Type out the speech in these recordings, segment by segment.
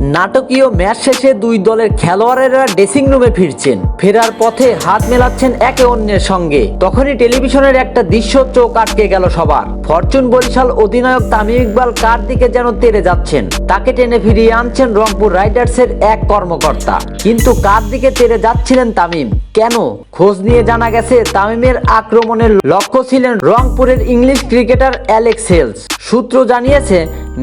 নাটকীয় ম্যাচ শেষে দুই দলের খেলোয়াড়েরা ড্রেসিং রুমে ফিরছেন। ফেরার পথে হাত মেলাচ্ছেন একে অন্যের সঙ্গে। তখনই টেলিভিশনের একটা দৃশ্য চোখ আটকে গেল সবার। ফরচুন বরিশাল অধিনায়ক তামিম ইকবাল কার দিকে যেন তেরে যাচ্ছেন? তাকে টেনে ফিরিয়ে আনছেন রংপুর রাইডার্সের এক কর্মকর্তা। কিন্তু কার দিকে তেরে যাচ্ছিলেন তামিম? কেন? খোঁজ নিয়ে জানা গেছে, তামিমের আক্রমণের লক্ষ্য ছিলেন রংপুরের ইংলিশ ক্রিকেটার অ্যালেক্স হেলস। সূত্র জানিয়েছে,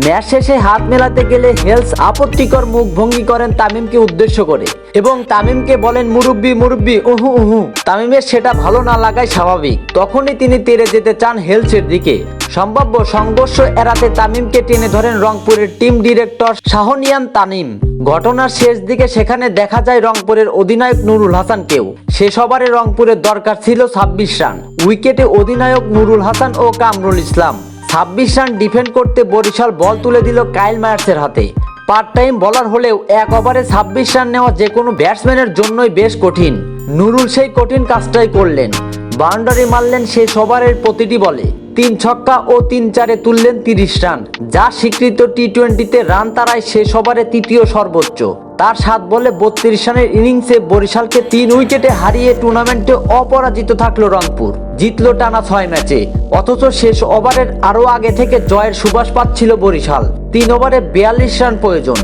ম্যাচ শেষে হাত মেলাতে গেলে হেলস আপত্তিকর মুখ ভঙ্গি করেন তামিমকে উদ্দেশ্য করে। এবং তামিমকে বলেন, মুরব্বি মুরব্বি, উহু উহু। তামিমের সেটা ভালো না লাগাই স্বাভাবিক। তখনই তিনি তেরে যেতে চান হেলসের দিকে। সম্ভাব্য সংঘর্ষ এড়াতে তামিমকে টেনে ধরেন রংপুরের টিম ডিরেক্টর শাহনিয়ান তামিম। ঘটনার শেষ দিকে সেখানে দেখা যায় রংপুরের অধিনায়ক নুরুল হাসানকেও। শেষ ওভারে রংপুরের দরকার ছিল ছাব্বিশ রান। উইকেটে অধিনায়ক নুরুল হাসান ও কামরুল ইসলাম। ছাব্বিশ রান ডিফেন্ড করতে বরিশাল বল তুলে দিল কাইল মায়ার্সের হাতে। পার্ট টাইম বলার হলেও এক ওভারে ছাব্বিশ রান নেওয়া যে কোনো ব্যাটসম্যানের জন্যই বেশ কঠিন। নুরুল সেই কঠিন কাজটাই করলেন। বাউন্ডারি মারলেন শেষ ওভারের প্রতিটি বলে। তিন ছক্কা ও তিন চারে তুললেন তিরিশ রান। যা স্বীকৃত টি টোয়েন্টিতে রান তারায় শেষ ওভারে তৃতীয় সর্বোচ্চ। তার সাত বলে বত্রিশ রানের ইনিংসে বরিশালকে তিন উইকেটে হারিয়ে টুর্নামেন্টে অপরাজিত থাকল রংপুর। জিতলো টানা ছয় ম্যাচে। অথচ শেষ ওভারের আরও আগে থেকে জয়ের সুবাস পাচ্ছিল বরিশাল। তিন ওভারে বিয়াল্লিশ রান প্রয়োজন।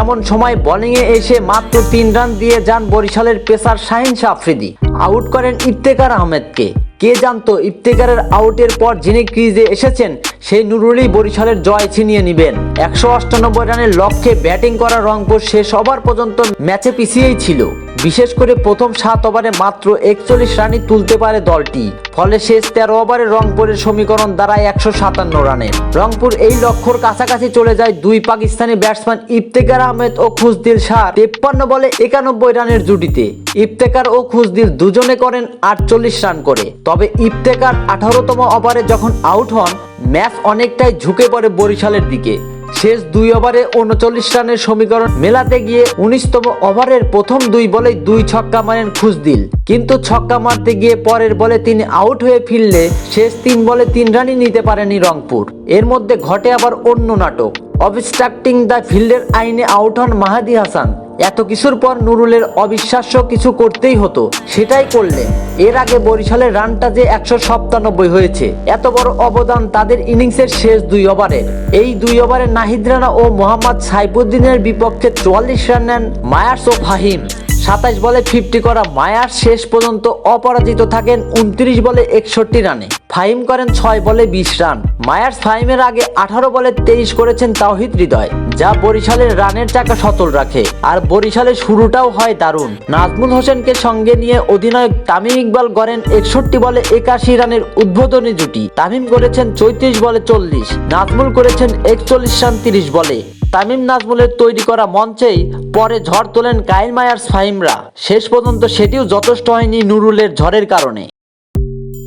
এমন সময় বোলিংয়ে এসে মাত্র তিন রান দিয়ে যান বরিশালের পেসার শাহিন শাহ আফ্রিদি আউট করেন ইফতেকার আহমেদকে। কে জানতো ইফতেকারের আউটের পর যিনি ক্রিজে এসেছেন সেই নুরুলই বরিশালের জয় ছিনিয়ে নেবেন। একশো অষ্টানব্বই রানের লক্ষ্যে ব্যাটিং করা রংপুর শেষ ওভার পর্যন্ত ম্যাচে পিছিয়েই ছিল। বিশেষ করে প্রথম সাত ওভারে মাত্র একচল্লিশ রানই তুলতে পারে দলটি। ফলে শেষ তেরো ওভারে রংপুরের সমীকরণ দাঁড়ায় একশো সাতান্ন রানের রংপুর এই লক্ষ্যর কাছাকাছি চলে যায় দুই পাকিস্তানি ব্যাটসম্যান ইফতেকার আহমেদ ও খুশদিল শাহ। তেপ্পান্ন বলে একানব্বই রানের জুটিতে। ইফতেকার ও খুশদিল দুজনে করেন আটচল্লিশ রান করে। তবে ইফতেকার আঠারোতম ওভারে যখন আউট হন ম্যাচ অনেকটাই ঝুঁকে পড়ে বরিশালের দিকে। শেষ দুই ওভারে উনচল্লিশ রানের সমীকরণ মেলাতে গিয়ে উনিশতম ওভারের প্রথম দুই বলেই দুই ছক্কা মারেন খুশদিল। কিন্তু ছক্কা মারতে গিয়ে পরের বলে তিনি আউট হয়ে ফিরলে শেষ তিন বলে তিন রানই নিতে পারেনি রংপুর। এর মধ্যে ঘটে আবার অন্য নাটক। অবস্ট্রাক্টিং দ্য ফিল্ডের আইনে আউট হন মাহাদি হাসান। এত কিছুর পর নুরুলের অবিশ্বাস্য কিছু করতেই হতো। সেটাই করলে এর আগে বরিশালের রানটা যে একশো সপ্তানব্বই হয়েছে, এত বড় অবদান তাদের ইনিংসের শেষ দুই ওভারে। এই দুই ওভারে নাহিদ রানা ও মোহাম্মদ সাইফুদ্দিনের বিপক্ষে চুয়াল্লিশ রান নেন মায়ার্স ও ফাহিম। সাতাইশ বলে ফিফটি করা মায়ার শেষ পর্যন্ত অপরাজিত থাকেন উনত্রিশ বলে একষট্টি রানে। ফাইম করেন ছয় বলে বিশ রান। মায়ার্স ফাইমের আগে আঠারো বলে তেইশ করেছেন তাওহিদ হৃদয়, যা বরিশালের রানের চাকা সতল রাখে। আর বরিশালের শুরুটাও হয় দারুণ। নাজমুল হোসেনকে সঙ্গে নিয়ে অধিনায়ক তামিম ইকবাল গড়েন একষট্টি বলে একাশি রানের উদ্বোধনী জুটি। তামিম করেছেন চৌত্রিশ বলে চল্লিশ। নাজমুল করেছেন একচল্লিশ রান তিরিশ বলে। তামিম নাজমুলের তৈরি করা মঞ্চেই পরে ঝড় তোলেন কাইল মায়ার্স ফাহিমরা শেষ পর্যন্ত সেটিও যথেষ্ট হয়নি নুরুলের ঝড়ের কারণে।